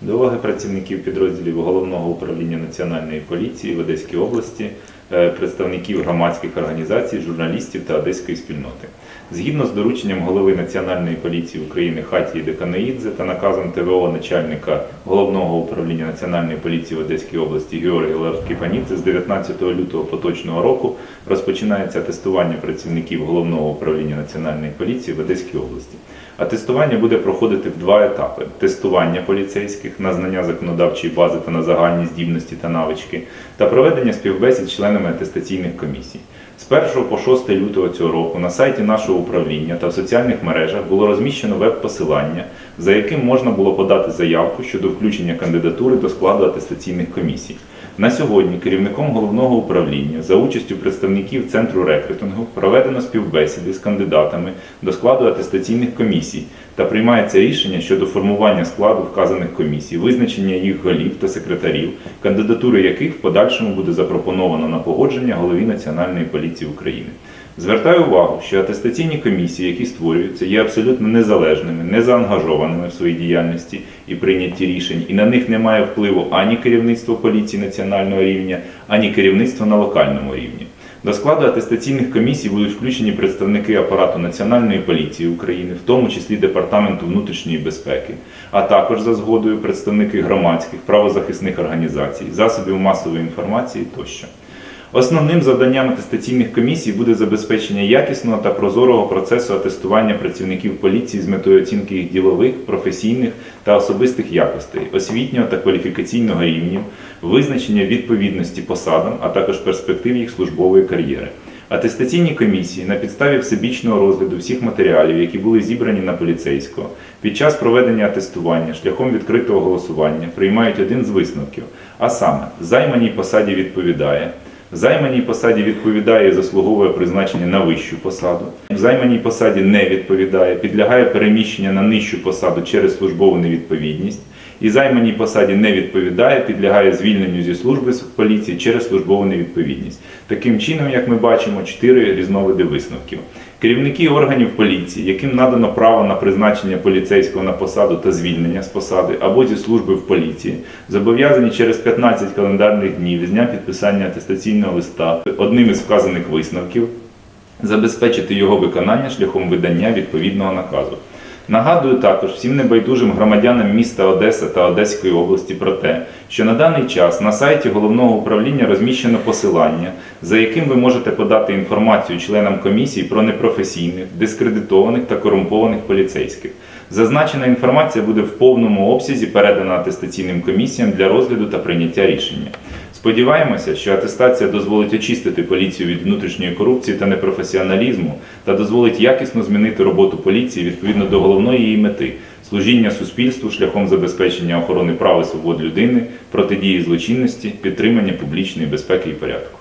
До уваги працівників підрозділів Головного управління Національної поліції в Одеській області, представників громадських організацій, журналістів та одеської спільноти. Згідно з дорученням голови Національної поліції України Хатії Деканаїдзе та наказом ТВО начальника Головного управління Національної поліції в Одеській області Георгія Ларкіпанідзе з 19 лютого поточного року розпочинається тестування працівників Головного управління Національної поліції в Одеській області. А тестування буде проходити в два етапи: тестування поліцейських на знання законодавчої бази та на загальні здібності та навички, та проведення співбесід з членами атестаційних комісій. З 1 по 6 лютого цього року на сайті нашого управління та в соціальних мережах було розміщено веб-посилання, за яким можна було подати заявку щодо включення кандидатури до складу атестаційних комісій. На сьогодні керівником головного управління за участю представників центру рекрутингу проведено співбесіди з кандидатами до складу атестаційних комісій та приймається рішення щодо формування складу вказаних комісій, визначення їх голів та секретарів, кандидатури яких в подальшому буде запропоновано на погодження голові Національної поліції України. Звертаю увагу, що атестаційні комісії, які створюються, є абсолютно незалежними, незаангажованими в своїй діяльності і прийнятті рішень, і на них немає впливу ані керівництво поліції національного рівня, ані керівництво на локальному рівні. До складу атестаційних комісій будуть включені представники апарату Національної поліції України, в тому числі Департаменту внутрішньої безпеки, а також за згодою представники громадських правозахисних організацій, засобів масової інформації тощо. Основним завданням атестаційних комісій буде забезпечення якісного та прозорого процесу атестування працівників поліції з метою оцінки їх ділових, професійних та особистих якостей, освітнього та кваліфікаційного рівнів, визначення відповідності посадам, а також перспектив їх службової кар'єри. Атестаційні комісії на підставі всебічного розгляду всіх матеріалів, які були зібрані на поліцейського, під час проведення атестування шляхом відкритого голосування приймають один з висновків, а саме займаній посаді відповідає. Займаній посаді відповідає і заслуговує призначення на вищу посаду. В займаній посаді не відповідає, підлягає переміщення на нижчу посаду через службову невідповідність. І займаній посаді не відповідає, підлягає звільненню зі служби в поліції через службову невідповідність. Таким чином, як ми бачимо, чотири різновиди висновків. Керівники органів поліції, яким надано право на призначення поліцейського на посаду та звільнення з посади або зі служби в поліції, зобов'язані через 15 календарних днів з дня підписання атестаційного листа одним із вказаних висновків забезпечити його виконання шляхом видання відповідного наказу. Нагадую також всім небайдужим громадянам міста Одеса та Одеської області про те, що на даний час на сайті головного управління розміщено посилання, за яким ви можете подати інформацію членам комісії про непрофесійних, дискредитованих та корумпованих поліцейських. Зазначена інформація буде в повному обсязі передана атестаційним комісіям для розгляду та прийняття рішення. Сподіваємося, що атестація дозволить очистити поліцію від внутрішньої корупції та непрофесіоналізму та дозволить якісно змінити роботу поліції відповідно до головної її мети служіння суспільству шляхом забезпечення охорони прав і свобод людини, протидії злочинності, підтримання публічної безпеки і порядку.